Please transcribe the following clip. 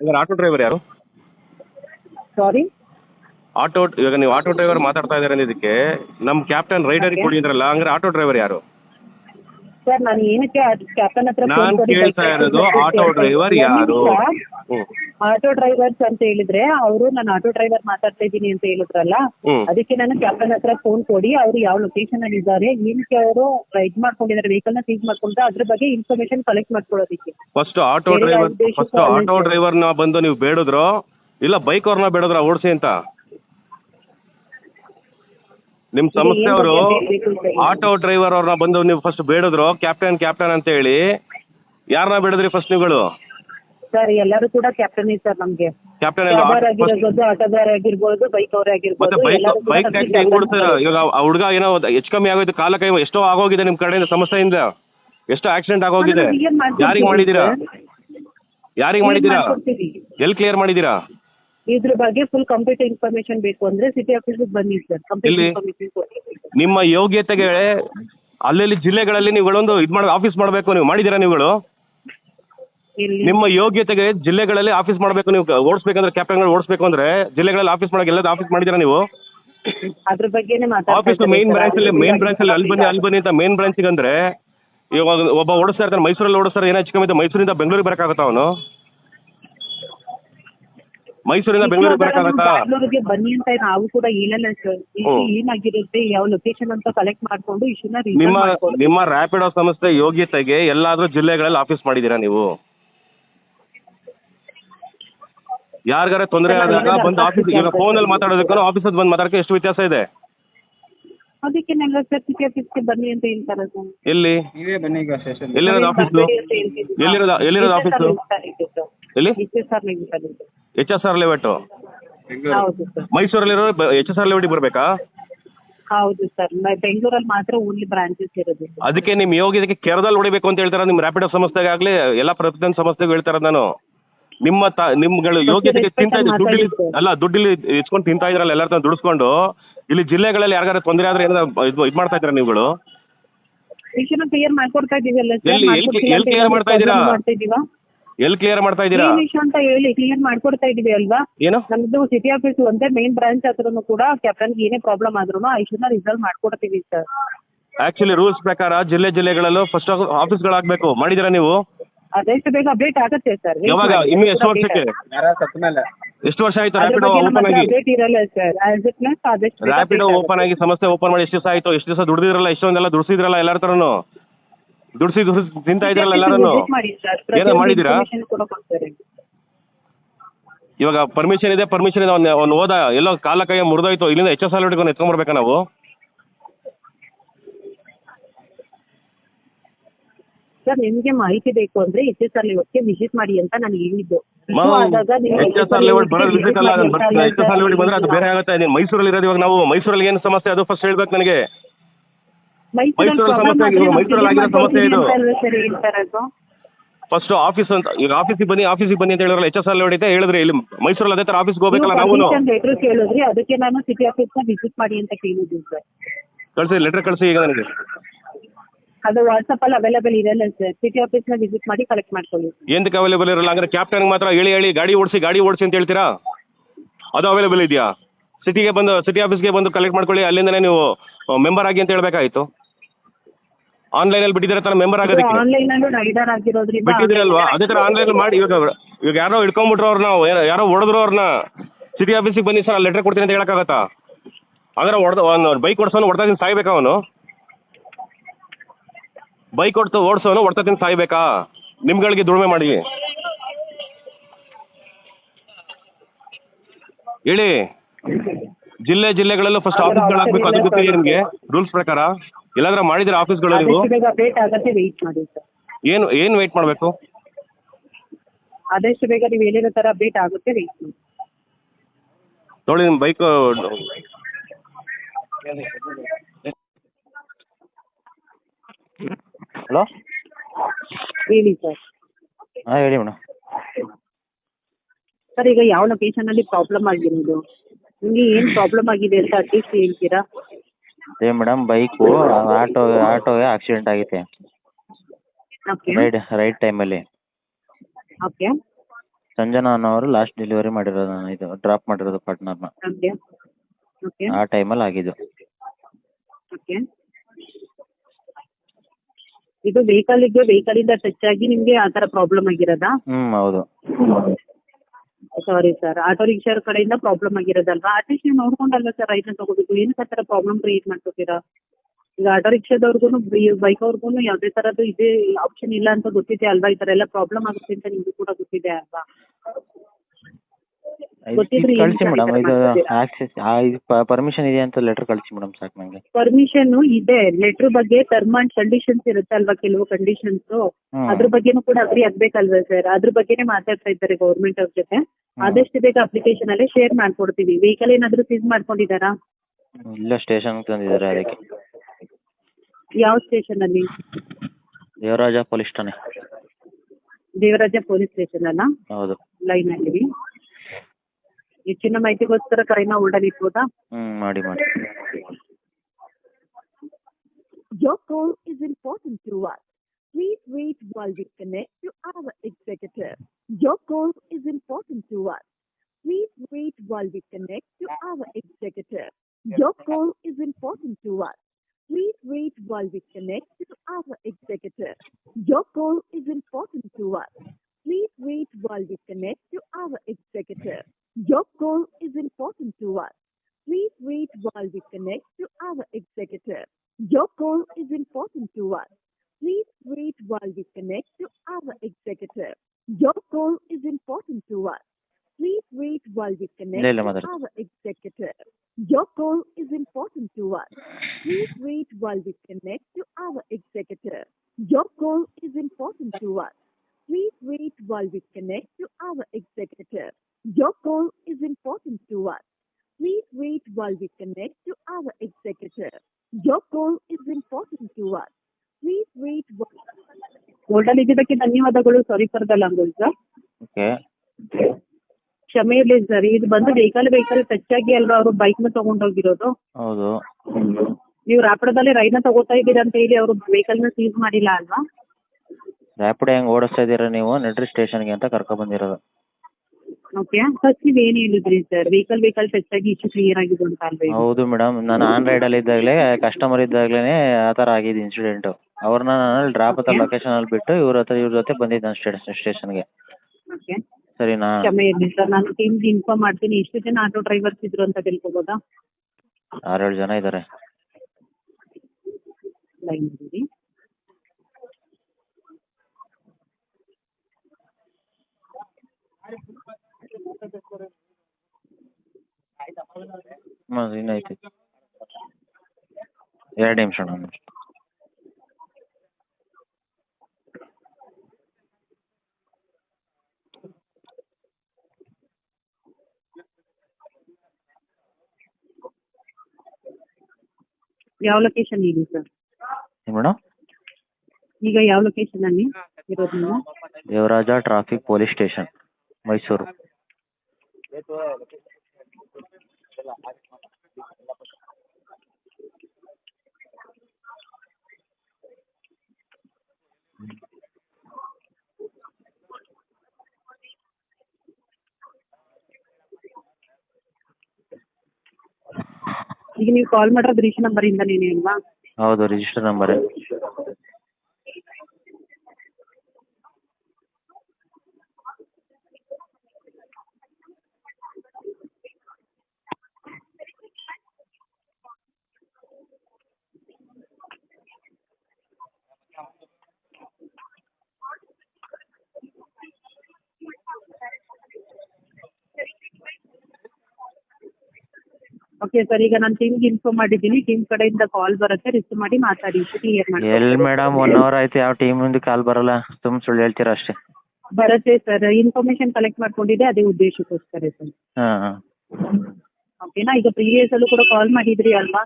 ಹಂಗಾರೆ auto driver ಯಾರು? ಸಾರಿ auto ಇವಾಗ ನೀವು ಆಟೋ ಡ್ರೈವರ್ ಮಾತಾಡ್ತಾ ಇದ್ದಾರೆ ಇದಕ್ಕೆ ನಮ್ಮ ಕ್ಯಾಪ್ಟನ್ ರೈಡರಿಗೆ Okay. ಕೊಡಿ ಅಂದ್ರಲ್ಲ ಹಂಗಾರೆ ಆಟೋ ಡ್ರೈವರ್ ಯಾರು? ಸರ್ ನಾನು ಏನಕ್ಕೆ ಕ್ಯಾಪ್ಟನ್ ಹತ್ರ ನಾನ್ ಕೇಳ್ತಾ ಇರೋದು ಆಟೋ ಡ್ರೈವರ್ ಯಾರು? ಹ್ಮ್. ಆಟೋ ಡ್ರೈವರ್ಸ್ ಅಂತ ಹೇಳಿದ್ರೆ ಅವರು ನಾನು ಆಟೋ ಡ್ರೈವರ್ ಮಾತಾಡ್ತಾ ಇದ್ದೀನಿ ಅಂತ ಹೇಳಿದ್ರಲ್ಲ ಹ್ಮ್. ಅದಕ್ಕೆ ನಾನು ಕ್ಯಾಪ್ಟನ್ ಹತ್ರ ಫೋನ್ ಕೊಡಿ ಅವ್ರು ಯಾವ ಲೊಕೇಶನ್ ಅಲ್ಲಿ ಇದ್ದಾರೆ ಏನಕ್ಕೆ ಅವರು ಇದ್ ಮಾಡ್ಕೊಂಡಿದ್ದಾರೆ ವೆಹಿಕಲ್ನ ಸೀಸ್ ಮಾಡ್ಕೊಂಡು ಅದ್ರ ಬಗ್ಗೆ ಇನ್ಫಾರ್ಮೇಶನ್ ಕಲೆಕ್ಟ್ ಮಾಡ್ಕೊಳ್ಳೋದಕ್ಕೆ. ಫಸ್ಟ್ ಆಟೋ ಬೇರೆ ಡ್ರೈವರ್ ಫಸ್ಟ್ ಆಟೋ ಡ್ರೈವರ್ನ ಬಂದು ನೀವು ಬೇಡದ್ರು ಇಲ್ಲ ಬೈಕ್ ಅವ್ರನ್ನ ಬೇಡದ್ರ ಓಡಿಸಿ ಅಂತ? ನಿಮ್ ಸಂಸ್ಥೆ ಅವರು? ಆಟೋ ಡ್ರೈವರ್ ಅವ್ರನ್ನ ಬಂದು ನೀವು ಫಸ್ಟ್ ಬೇಡಿದ್ರು ಕ್ಯಾಪ್ಟನ್ ಕ್ಯಾಪ್ಟನ್ ಅಂತ ಹೇಳಿ. ಯಾರನ್ನ ಬೇಡಿದ್ರಿ ಫಸ್ಟ್ ನೀವುಗಳು? ಸರ್ ಎಲ್ಲರೂ ಕೂಡ ಕ್ಯಾಪ್ಟನ್ ಸರ್ ನಮ್ಗೆ. ಕ್ಯಾಪ್ಟನ್ ಕ್ಯಾಬರ್ ಆಗಿರ್ಬೋದು ಆಟೋದವ್ರ ಆಗಿರ್ಬೋದು ಬೈಕ್ ಅವ್ರ ಮತ್ತೆ ಆಗಿರ್ಬೋದು ಬೈಕ್ ಎಲ್ಲರೂ ಕೂಡ ಬೈಕ್ ನಮ್ಗೆ ಟ್ಯಾಕ್ಸಿ ಹೆಂಗ್ captain ಇವಾಗ ಆ ಹುಡುಗ ಏನೋ ಹೆಚ್ಚು ಕಮ್ಮಿ ಆಗೋಯ್ತು ಕಾಲ ಕೈ ಎಷ್ಟೋ ಆಗೋಗಿದೆ ನಿಮ್ ಕಡೆಯಿಂದ ಸಮಸ್ಯೆಯಿಂದ. ಎಷ್ಟೋ ಆಕ್ಸಿಡೆಂಟ್ ಆಗೋಗಿದೆ. ಮಾಡ್ಕೊಡ್ತೀವಿ ಯಾರಿಗ್ ಮಾಡಿದೀರಾ ಸರ್. ಯಾರಿಗ್ Clear ಮಾಡಿದೀರಾ. ಎಲ್ಲಿ ಕ್ಲಿಯರ್ ಮಾಡಿದೀರಾ ಇದ್ರ ಬಗ್ಗೆ ಫುಲ್ ಕಂಪ್ಲೀಟ್ ಇನ್ಫಾರ್ಮೇಶನ್ ಬೇಕು ಅಂದ್ರೆ ಸಿಟಿ ಆಫೀಸ್ ಬನ್ನಿ ಸರ್ ಕಂಪ್ಲೀಟ್? ಇನ್ಫಾರ್ಮೇಶನ್ ನಿಮ್ಮ ಯೋಗ್ಯತೆಗೆ ಅಲ್ಲಲ್ಲಿ ಜಿಲ್ಲೆಗಳಲ್ಲಿ ನೀವುಗಳೊಂದು ಇದು ಮಾಡಿ ಆಫೀಸ್ ಮಾಡಬೇಕು ನೀವು ಮಾಡಿದಿರಾ ನೀವುಗಳು? ಇಲ್ಲಿ ನಿಮ್ಮ ಯೋಗ್ಯತೆಗೆ ಜಿಲ್ಲೆಗಳಲ್ಲಿ ಆಫೀಸ್ ಮಾಡಬೇಕು ನೀವು ಓಡಿಸ್ಬೇಕಂದ್ರೆ ಕ್ಯಾಪ್ಟನ್ಗಳು ಓಡಿಸ್ಬೇಕು ಅಂದ್ರೆ ಜಿಲ್ಲೆಗಳಲ್ಲಿ ಆಫೀಸ್ ಮಾಡಕ್ಕೆ ಎಲ್ಲದ ಆಫೀಸ್ ಮಾಡಿದಿರಾ ನೀವು? ಅದ್ರ ಬಗ್ಗೆನೇ ಮಾತಾಡ್ತಾ ಆಫೀಸ್ ಮೇನ್. ಬ್ರಾಂಚ್ ಅಲ್ಲಿ ಅದ್ರ ಮೇನ್ ಬಗ್ಗೆ ಬ್ರಾಂಚ್ ಅಲ್ಲಿ ಅಲ್ಲಿ ಬನ್ನಿ ಅಲ್ಲಿ ಬನ್ನಿ ಅಂತ ಮೇನ್ ಬ್ರಾಂಚ್ ಅಂದ್ರೆ ಇವಾಗ ಒಬ್ಬ ಓಡಿಸ್ತಾ ಇರ್ತಾನೆ ಮೈಸೂರಲ್ಲಿ ಓಡಿಸ್ತಾರೆ ಏನೋ ಹೆಚ್ಚು ಕಮ್ಮಿ ಇದ್ರೆ ಮೈಸೂರಿಂದ ಬೆಂಗಳೂರಿಗೆ ಬರಕಾಗುತ್ತ ಅವನು? ಮೈಸೂರಿಂದ ಬೆಂಗಳೂರಿಗೆ ಬರಕಾಗತ್ತ ಬ್ಯಾಂಗ್ಳೂರಿಗೆ ಬನ್ನಿ ಅಂತ ನಾವು ಕೂಡ ಹೇಳಲ್ಲ ಸರ್. ಏನಾಗಿರುತ್ತೆ ಯಾವ ಲೊಕೇಶನ್ ಅಂತ ಕಲೆಕ್ಟ್ ಮಾಡ್ಕೊಂಡು ಇಶ್ಯೂನ ನಿಮ್ಮ ನಿಮ್ಮ ರ್ಯಾಪಿಡೋ ಸಂಸ್ಥೆ ಯೋಗ್ಯತೆಗೆ ಎಲ್ಲಾದ್ರೂ ಜಿಲ್ಲೆಗಳಲ್ಲಿ ಆಫೀಸ್ ಮಾಡಿದ್ದೀರಾ ನೀವು? ಯಾರಿಗಾರ ತೊಂದರೆ ಸರ್, ಆದಾಗ ಬಂದು ಆಫೀಸ್ ಈಗ ಅಲ್ಲಿ ಮಾತಾಡೋದಕ್ಕೂ ಆಫೀಸಲ್ಲಿ ಬಂದು ಮಾತಾಡಕ್ಕೆ ಎಷ್ಟು ವ್ಯತ್ಯಾಸ ಇದೆ? ಅದಕ್ಕೆನೆಲ್ಲ ಸರ್ ಸಿಟಿ ಆಫೀಸ್ಗೆ ಬನ್ನಿ ಅಂತ ಹೇಳ್ತಾರೆ ಸರ್ ಎಲ್ಲಿ? ನೀವೇ ಬನ್ನಿ ಈಗ ಸ್ಟೇಷನ್ ಎಲ್ಲಿರೋದು ಆಫೀಸು. ಎಲ್ಲಿರೋದು ಎಲ್ಲಿರೋದು ಆಫೀಸು ಸರ್. ಎಲ್ಲಿ? ಆರ್ ಇದೆ. ಎಚ್ ಎಸ್ ಆರ್ ಲೆವೆಟ್ ಹೌದು ಸರ್. ಮೈಸೂರಲ್ಲಿರೋ ಎಚ್ ಎಸ್ ಆರ್ ಲೆವೆಟ್ ಬರಬೇಕಾ? ಹೌದು ಸರ್. ಬೆಂಗಳೂರಲ್ಲಿ ಮಾತ್ರ ಓನ್ಲಿ ಬ್ರಾಂಚಸ್ ಇರೋದು. ಅದಕ್ಕೆ ನಿಮ್ಮ ಯೋಗ್ಯತೆಗೆ ಕೆರದಲ್ಲಿ ಹೊಡಿಬೇಕು ಅಂತ ಹೇಳ್ತಾರ? ನಿಮ್ಮ ರ್ಯಾಪಿಡೋ ಸಂಸ್ಥೆಗೆ ಎಲ್ಲಾ ಎಲ್ಲ ಪ್ರತಿಯೊಂದು ಸಂಸ್ಥೆಗೂ ಹೇಳ್ತಾರ ನಾನು? ನಿಮ್ಮ ತ ನಿಮ್ಗಳು ಯೋಗ್ಯತೆಗೆ ತಿಂತ ದುಡ್ಡಿಲಿ ಅಲ್ಲ ದುಡ್ಡಿಲಿ ಇಚ್ಕೊಂಡು ತಿಂತಾ ಇದ್ರಲ್ಲ ಎಲ್ಲರ ತನಕ ದುಡಿಸ್ಕೊಂಡು ಇಲ್ಲಿ ಜಿಲ್ಲೆಗಳಲ್ಲಿ ಯಾರಿಗಾರ ತೊಂದರೆ ಆದ್ರೆ ಏನಾದ್ರ ಇದು ಇದು ಮಾಡ್ತಾ ಇದ್ರ ನೀವುಗಳು? ಕ್ಲಿಯರ್ ಮಾಡ್ಕೊಡ್ತಾ ಇದೀವಲ್ಲ ಎಲ್ಲಿ- ಎಲ್ಲಿ- clear ಮಾಡ್ತಾ ಇದ್ದೀರಾ? ಎಲ್ಲಿ ಕ್ಲಿಯರ್ ಮಾಡ್ತಾ ಇದ್ದೀರಾ? ಏನ್ ಇಶ್ಯೂ ಅಂತ ಹೇಳಿ ಕ್ಲಿಯರ್ ಮಾಡ್ಕೊಡ್ತಾ ಇದೀವಿ ಅಲ್ವಾ? ಏನೋ? ನಮ್ದು ಸಿಟಿ ಆಫೀಸ್ ಒಂದೇ ಮೇನ್ ಬ್ರಾಂಚ್ ಹತ್ರನು ಕೂಡ ಕ್ಯಾಪ್ಟನ್ ಏನೇ ಪ್ರಾಬ್ಲಮ್ ಆದ್ರೂ ಆ ಇಶ್ಯೂನ ರಿಸಲ್ವ್ ಮಾಡ್ಕೊಡ್ತೀವಿ ಸರ್ ಆಕ್ಚುಲಿ ರೂಲ್ಸ್ ಪ್ರಕಾರ ಜಿಲ್ಲೆ ಜಿಲ್ಲೆಗಳಲ್ಲೂ ಫಸ್ಟ್ ಆಫೀಸ್ಗಳಾಗಬೇಕು ಮಾಡಿದಿರಾ ನೀವು? ಅದೆಷ್ಟು ಬೇಗ ಅಪ್ಡೇಟ್ ಆಗುತ್ತೆ ಸರ್ ಯಾವಾಗ? ಇನ್ನು ಎಷ್ಟು ವರ್ಷಕ್ಕೆ? ಎಷ್ಟು ವರ್ಷ ಆಯ್ತು ರ್ಯಾಪಿಡೋ ಓಪನ್ ಆಗಿ? ಅಪ್ಡೇಟ್ ಇರಲ್ಲ ಸರ್ ಆಸ್ ಇಟ್ ಮೀನ್ಸ್ ಆದಷ್ಟು ಬೇಗ ರ್ಯಾಪಿಡೋ ಓಪನ್ ಆಗಿ ಸಮಸ್ಯೆ ಓಪನ್ ಮಾಡಿ ಎಷ್ಟು ದಿವಸ ಆಯ್ತು ಎಷ್ಟು ದಿವಸ ದುಡ್ದಿರಲ್ಲ ಎಷ್ಟೊಂದೆಲ್ಲ ದುಡ್ಸಿದ್ರಲ್ಲ ಎಲ್ಲರ ತರನು? ದುಡ್ಸಿ ದುಡ್ಸಿ ತಿಂತಾ ಇದ್ರಲ್ಲ ಎಲ್ಲರನ್ನು? ಏನೋ ಮಾಡಿದ್ದೀರಾ? ಇವಾಗ ಪರ್ಮಿಷನ್ ಇದೆ ಪರ್ಮಿಷನ್ ಇದೆ. ಅವ್ನು ಅವ್ನು ಹೋದ ಎಲ್ಲೋ ಕಾಲ ಕೈ ಮುರಿದೋಯ್ತು. ಇಲ್ಲಿಂದ ಎಚ್ ಎಸ್ ಅವ್ನು ಎತ್ಕೊಂಡ್ಬರ್ಬೇಕಾ ನಾವು? ಸರ್ ನಿಮ್ಗೆ ಮಾಹಿತಿ ಬೇಕು ಅಂದ್ರೆ ಎಚ್ ಎಸ್ ಆರ್ ಲೆವೆಟ್ಗೆ ವಿಸಿಟ್ ಮಾಡಿ ಅಂತ ನಾನು ಹೇಳಿದ್ದು. ಮ- Issue ಆದಾಗ ನೀವು ಎಚ್ ಎಸ್ ಆರ್ ಲೆವೆಲ್ ಬರೋದು ವಿಸಿಟ್ ಅಲ್ಲ ಎಚ್ ಎಸ್ ಆರ್ ಲೆವೆಲ್ ಬಂದ್ರೆ ಅದು ಬೇರೆ ಆಗುತ್ತೆ. ಮೈಸೂರಲ್ಲಿ ಇರೋದು ಇವಾಗ ನಾವು ಮೈಸೂರಲ್ಲಿ ಏನು ಸಮಸ್ಯೆ ಅದು ಫಸ್ಟ್ ಹೇಳ್ಬೇಕು ನನಗೆ. ಮೈಸೂರಲ್ಲಿ ಸಮಸ್ಯೆ ಇದು. ಫಸ್ಟ್ ಆಫೀಸ್ ಅಂತ ಈಗ ಆಫೀಸಿಗೆ ಬನ್ನಿ ಆಫೀಸಿಗೆ ಬನ್ನಿ ಅಂತ ಹೇಳಿದ್ರಲ್ಲ ಎಚ್ ಎಸ್ ಎಲ್ ಹೊಡಿತಾ ಹೇಳಿದ್ರೆ ಇಲ್ಲಿ ಮೈಸೂರಲ್ಲಿ ಅದೇ ತರ ಆಫೀಸ್ಗೆ ಹೋಗ್ಬೇಕಲ್ಲ ನಾವು letter ಕೇಳಿದ್ರಿ ಅದಕ್ಕೆ ನಾನು ಸಿಟಿ ಆಫೀಸ್ನ ವಿಸಿಟ್ ಮಾಡಿ ಅಂತ ಕೇಳಿದ್ದೀನಿ ಸರ್. ಕಳಿಸಿ ಲೆಟರ್ ಕಳಿಸಿ ಈಗ ನನಗೆ. ಅದು ವಾಟ್ಸಪ್ ಅಲ್ಲಿ ಅವೈಲೇಬಲ್ ಇರಲ್ಲ ಸರ್. ಸಿಟಿ ಆಫೀಸ್ನ ವಿಸಿಟ್ ಮಾಡಿ ಕಲೆಕ್ಟ್ ಮಾಡ್ಕೊಳ್ಳಿ. ಏನಕ್ಕೆ ಅವೈಲೇಬಲ್ ಇರಲ್ಲ? ಅಂದ್ರೆ ಕ್ಯಾಪ್ಟನ್ ಮಾತ್ರ ಹೇಳಿ ಹೇಳಿ ಗಾಡಿ ಓಡಿಸಿ ಗಾಡಿ ಓಡಿಸಿ ಅಂತ ಹೇಳ್ತೀರಾ? ಅದು ಅವೈಲೇಬಲ್ ಇದೆಯಾ? ಸಿಟಿಗೆ ಬಂದು ಸಿಟಿ ಆಫೀಸ್ಗೆ ಬಂದು ಕಲೆಕ್ಟ್ ಮಾಡ್ಕೊಳ್ಳಿ ಅಲ್ಲಿಂದನೇ ನೀವು ಮೆಂಬರ್ ಆಗಿ ಅಂತ ಹೇಳ್ಬೇಕಾಯ್ತು. ಆನ್ಲೈನಲ್ಲಿ ಬಿಟ್ಟಿದ್ರೆ ತರ ಮೆಂಬರ್ ಆಗೋದಕ್ಕೆ? ಆನ್ಲೈನ್ ಅಲ್ಲೂ ರೈಡರ್ ಆಗಿರೋದ್ರಿಂದ ಬಿಟ್ಟಿದ್ರಲ್ವಾ? ಅದೇ ತರ ಆನ್ಲೈನ್ ಮಾಡಿ ಇವಾಗ ಇವಾಗ ಯಾರೋ ಹಿಡ್ಕೊಂಡ್ಬಿಟ್ರು ಅವ್ರನ್ನ ಯಾರೋ- ಯಾರೋ ಹೊಡೆದ್ರು ಅವ್ರನ್ನ. ಸಿಟಿ ಆಫೀಸಿಗೆ ಬನ್ನಿ ಸರ್ ಲೆಟರ್ ಕೊಡ್ತೀನಿ ಅಂತ ಹೇಳಕ್ಕಾಗತ್ತಾ? ಅಂದ್ರೆ ಹೊಡೆದ ಒಂದು ಬೈಕ್ ಓಡಿಸೋನು ಹೊಡ್ತಾ ತಿಂದು ಸಾಯ್ಬೇಕಾ ಅವನು? ಬೈಕ್ ಹೊಡ್ತು ಓಡಿಸೋನು ಹೊಡ್ತಾ ತಿಂದು ಸಾಯ್ಬೇಕಾ? ನಿಮ್ಗಳಿಗೆ ದುಡಿಮೆ ಮಾಡಿ. ಹೇಳಿ. ಜಿಲ್ಲೆ ಜಿಲ್ಲೆಗಳಲ್ಲೂ ಫಸ್ಟ್ ಆಫೀಸ್ಗಳಾಗಬೇಕು ಅದು ಗೊತ್ತಿದೆ ನಿಮಗೆ ರೂಲ್ಸ್ ಪ್ರಕಾರ. ಎಲ್ಲಾದ್ರೂ ಮಾಡಿದ್ರೆ ಆಫೀಸ್ಗಳು ನೀವು? ಆದಷ್ಟು ಬೇಗ ಅಪ್ಡೇಟ್ ಆಗತ್ತೆ ವೆಯ್ಟ್ ಮಾಡಿ ಸರ್ ಏನು ಏನು ವೇಟ್ ಮಾಡಬೇಕು? ಆದಷ್ಟು ಬೇಗ ನೀವು ಹೇಳಿರೋ ತರ ಅಪ್ಡೇಟ್ ಆಗುತ್ತೆ ವೆಯ್ಟ್ ಮಾಡಿ. ನೋಡಿ ನಿಮ್ಮ ಬೈಕ್ ಹಲೋ? ಹೇಳಿ ಸರ್ ಹಾಂ ಹೇಳಿ ಮೇಡಮ್. ಸರ್ ಈಗ ಯಾವ ಲೊಕೇಶನ್ ಅಲ್ಲಿ ಪ್ರಾಬ್ಲಮ್ ಆಗಿರೋದು? ನಿಮ್ಗೆ ಏನ್ ಪ್ರಾಬ್ಲಮ್ ಆಗಿದೆ ಅಂತ ಅಟ್ಲೀಸ್ಟ್ ಹೇಳ್ತೀರಾ? ಅದೇ ಮೇಡಮ್ ಬೈಕು ಆಟೋ ಆಟೋಗೆ ಆಕ್ಸಿಡೆಂಟ್ ಆಗೈತೆ ಓಕೆ ರೈಟ್ ಟೈಮ್ ಟೈಮಲ್ಲಿ ಓಕೆ ಸಂಜನಾ ಅನ್ನೋರು ಲಾಸ್ಟ್ ಡೆಲಿವರಿ ಮಾಡಿರೋದು ನಾನು ಇದು ಡ್ರಾಪ್ ಮಾಡಿರೋದು ಪಾರ್ಟ್ನರ್ನ ಓಕೆ ಓಕೆ ಆ ಟೈಮಲ್ಲಿ ಆಗಿದ್ದು. ಓಕೆ ಇದು ವೆಹಿಕಲ್ಗೆ ವೆಹಿಕಲ್ ಇಂದ ಟಚ್ ಆಗಿ ನಿಮ್ಗೆ ಆ ತರ ಪ್ರಾಬ್ಲಮ್ ಆಗಿರೋದಾ? ಹ್ಮ್ ಹೌದು. ಸಾರಿ ಸರ್ ಆಟೋ ರಿಕ್ಷಾ ಕಡೆಯಿಂದ ಪ್ರಾಬ್ಲಮ್ ಆಗಿರೋದಲ್ವಾ? ಅಟ್ಲೀಸ್ಟ್ ನೀವು ನೋಡ್ಕೊಂಡಲ್ವಾ ಸರ್ ರೈತನ ತಗೋಬೇಕು. ಆ ಥರ ಪ್ರಾಬ್ಲಮ್ ಕ್ರಿಯೇಟ್ ಮಾಡ್ಕೋತೀರಾ? ಈಗ ಆಟೋ ರಿಕ್ಷಾದವ್ರಿಗೂ ಬೈಕ್ ಅವ್ರಿಗೂ ಯಾವುದೇ ತರದ್ದು ಇದೇ ಆಪ್ಷನ್ ಇಲ್ಲ ಅಂತ ಗೊತ್ತಿದೆ ಅಲ್ವಾ? ಈ ತರ ಎಲ್ಲ ಪ್ರಾಬ್ಲಮ್ ಆಗುತ್ತೆ ಅಂತ ನಿಮ್ಗೂ ಕೂಡ ಗೊತ್ತಿದೆ ಅಲ್ವಾ? ಗೊತ್ತಿದ್ರೆ ಕಳಿಸಿ ಮೇಡಮ್ ಇದು ಆಕ್ಸೆಸ್ ಇದು ಪರ್ಮಿಷನ್ ಇದೆ ಅಂತ ಲೆಟರ್ ಕಳಿಸಿ ಮೇಡಮ್ ಸಾಕು ನನಗೆ ಪರ್ಮಿಷನ್ ಇದೆ ಲೆಟರ್ ಬಗ್ಗೆ ಟರ್ಮ್ ಅಂಡ್ ಕಂಡೀಷನ್ಸ್ ಇರುತ್ತೆ ಅಲ್ವಾ ಕೆಲವು ಕಂಡೀಷನ್ಸ್. ಅದ್ರ ಬಗ್ಗೆನೂ ಕೂಡ ಅಗ್ರಿ ಆಗ್ಬೇಕಲ್ವಾ ಸರ್ ಅದ್ರ ಬಗ್ಗೆನೇ ಮಾತಾಡ್ತಾ ಇದ್ದಾರೆ ಗೌರ್ಮೆಂಟ್ ಅವ್ರ ಜೊತೆ. ಆದಷ್ಟು ಬೇಗ ಅಪ್ಲಿಕೇಶನ್ ಅಲ್ಲೇ ಶೇರ್ ಮಾಡ್ಕೊಡ್ತೀವಿ. ವೆಹಿಕಲ್ ಏನಾದ್ರು ಸೀಸ್ ಮಾಡ್ಕೊಂಡಿದಾರಾ ಇಲ್ಲ ಸ್ಟೇಷನ್ ತಂದಿದ್ದಾರೆ ಅದಕ್ಕೆ. ಯಾವ ಸ್ಟೇಷನ್ ಅಲ್ಲಿ? ದೇವರಾಜ ಪೊಲೀಸ್ ಠಾಣೆ. ದೇವರಾಜ ಪೊಲೀಸ್ ಸ್ಟೇಷನ್ ಅಲ್ಲ? ಹೌದು. ಲೈನ್ ಅಲ್ಲಿ. ಹೆಚ್ಚಿನ ಮಾಹಿತಿಗೋಸ್ಕರ ಕರೆನ ಹೋಲ್ಡ್ ಅಲ್ಲಿ ಇಟ್ಬೋದಾ ಹ್ಞೂ ಮಾಡಿ ಮಾಡಿ Your call is important to us. Please wait while we connect to our executive. Your call is important to us. Please wait while we connect to our executive. Your call is important to us. Please wait while we connect to our executive. Your call is important to us. Please wait while we connect to our executive. important to us. Please wait while we connect to our executive. Your call is important to us. Please wait while we connect to our executive. Your call is important to us. Please wait while we connect to our executive. Your call is important to us. Please wait while we connect to our executive. Your call is important to us. Please wait while we connect to our executive. Your call is important to us. Please wait while we connect to our executive. Your call is important to us. Please wait while hold ಇದ್ದಿದ್ದಕ್ಕೆ ಇದ್ದಕ್ಕೆ ಧನ್ಯವಾದಗಳು. Sorry for the sir okay ಕ್ಷಮೆ ಇರಲಿ sir ಇದು ಬಂದು vehicle vehicle touch ಆಗಿ ಅಲ್ವಾ ಅವರು ಬೈಕ್ನ ತಗೊಂಡೋಗಿರೋದು ಹೌದು. ನೀವು ರಾಪಡದಲ್ಲಿ ನ ತಗೋತಾ ಇದ್ದೀರಾ ಅಂತ ಹೇಳಿ ಅವರು ವೆಹಿಕಲ್ನ ಸೀಸ್ ಮಾಡಿಲ್ಲ ಅಲ್ವಾ? ರ್ಯಾಪಿಡ್ ಹೆಂಗ್ ಓಡಿಸ್ತಾ ಇದ್ದೀರಾ ನೀವು? ನೆಡ್ರಿ ಸ್ಟೇಷನ್ಗೆ ಅಂತ ಕರ್ಕೊಂಡ್ ಬಂದಿರೋದು. ಓಕೆ ಫಸ್ಟ್ ನೀವು ಏನ್ ಹೇಳಿದ್ರಿ ಸರ್ ವೆಹಿಕಲ್ ವೆಹಿಕಲ್ ಆಗಿ ಇಶ್ಯೂ ಕ್ಲಿಯರ್ ಆಗಿದೆ ಅಂತ ಅಲ್ವಾ ಹೌದು ಮೇಡಮ್ ನಾನು ಆನ್ ರೈಡಲ್ಲಿ ಇದ್ದಾಗಲೇ ಕಸ್ಟಮರ್ ಇದ್ದಾಗಲೇ ಆ ಥರ ಆಗಿದೆ ಇನ್ಸಿಡೆಂಟ್ ಅವ್ರನ್ನ ನಾನು ಡ್ರಾಪ್ ಹತ್ರ ಲೊಕೇಶನ್ ಅಲ್ಲಿ ಬಿಟ್ಟು ಇವ್ರ ಹತ್ರ ಇವ್ರ ಜೊತೆ ಬಂದಿದ್ದೆ ನಾನು ಸ್ಟೇಷನ್ ಸ್ಟೇಷನ್ಗೆ ಓಕೆ ಸರಿನಾ ಕ್ಷಮೆ ಇರಲಿ ಸರ್ ನಾನು ಟೀಮ್ಗೆ ಇನ್ಫಾರ್ಮ್ ಮಾಡ್ತೀನಿ. ಎಷ್ಟು ಜನ ಆಟೋ ಡ್ರೈವರ್ಸ್ ಇದ್ರು ಅಂತ ತಿಳ್ಕೊಬೋದಾ? ಆರೇಳು ಜನ ಇದ್ದಾರೆ ಲೈನ್ ಇದ್ದೀರಿ ಹ್ಮ್ ಇನ್ನೈತೆ ಎರಡು ನಿಮಿಷ ನಾನು ಯಾವ ಲೊಕೇಶನ್ ಹೇಳಿ ಸರ್ ಮೇಡಮ್ ಈಗ ಯಾವ ಲೊಕೇಶನ್ ಅಲ್ಲಿ ಇರೋದು ನೀವು? Devaraja traffic police station Mysuru. ಈಗ ನೀವು ಕಾಲ್ ಮಾಡಿರೋದು ರೀಚ್ ನಂಬರ್ ಇಂದನೇನೆ ಅಲ್ವಾ ಹೌದು ರಿಜಿಸ್ಟರ್ ನಂಬರ್ ಓಕೆ ಸರ್ ಈಗ ನಾನು ಟೀಮ್ಗೆ ಇನ್ಫಾರ್ಮ್ ಮಾಡಿದ್ದೀನಿ. ಟೀಮ್ ಕಡೆಯಿಂದ ಕಾಲ್ ಬರುತ್ತೆ. ರಿಸೀವ್ ಮಾಡಿ ಮಾತಾಡಿ. ಕ್ಲಿಯರ್ ಮಾಡಿ. ಎಲ್ಲಿ ಮೇಡಮ್ ಒನ್ ಅವರ್ ಆಯ್ತು. ಯಾವ ಇಂದ ಕಾಲ್ ಬರಲ್ಲ? ಸುಮ್ ಸುಳ್ಳು ಹೇಳ್ತೀರಾ ಅಷ್ಟೇ? ಬರುತ್ತೆ ಸರ್ ಇನ್ಫಾರ್ಮೇಶನ್ ಕಲೆಕ್ಟ್ ಮಾಡ್ಕೊಂಡಿದ್ದೆ. ಅದೇ ಉದ್ದೇಶಕ್ಕೋಸ್ಕರ ಸರ್ ಹಾ ಹಾಂ. ಓಕೆನಾ ಈಗ ಪ್ರೀವಿಯಸ್ ಅಲ್ಲೂ ಕೂಡ ಕಾಲ್ ಮಾಡಿದ್ರಿ ಅಲ್ವಾ?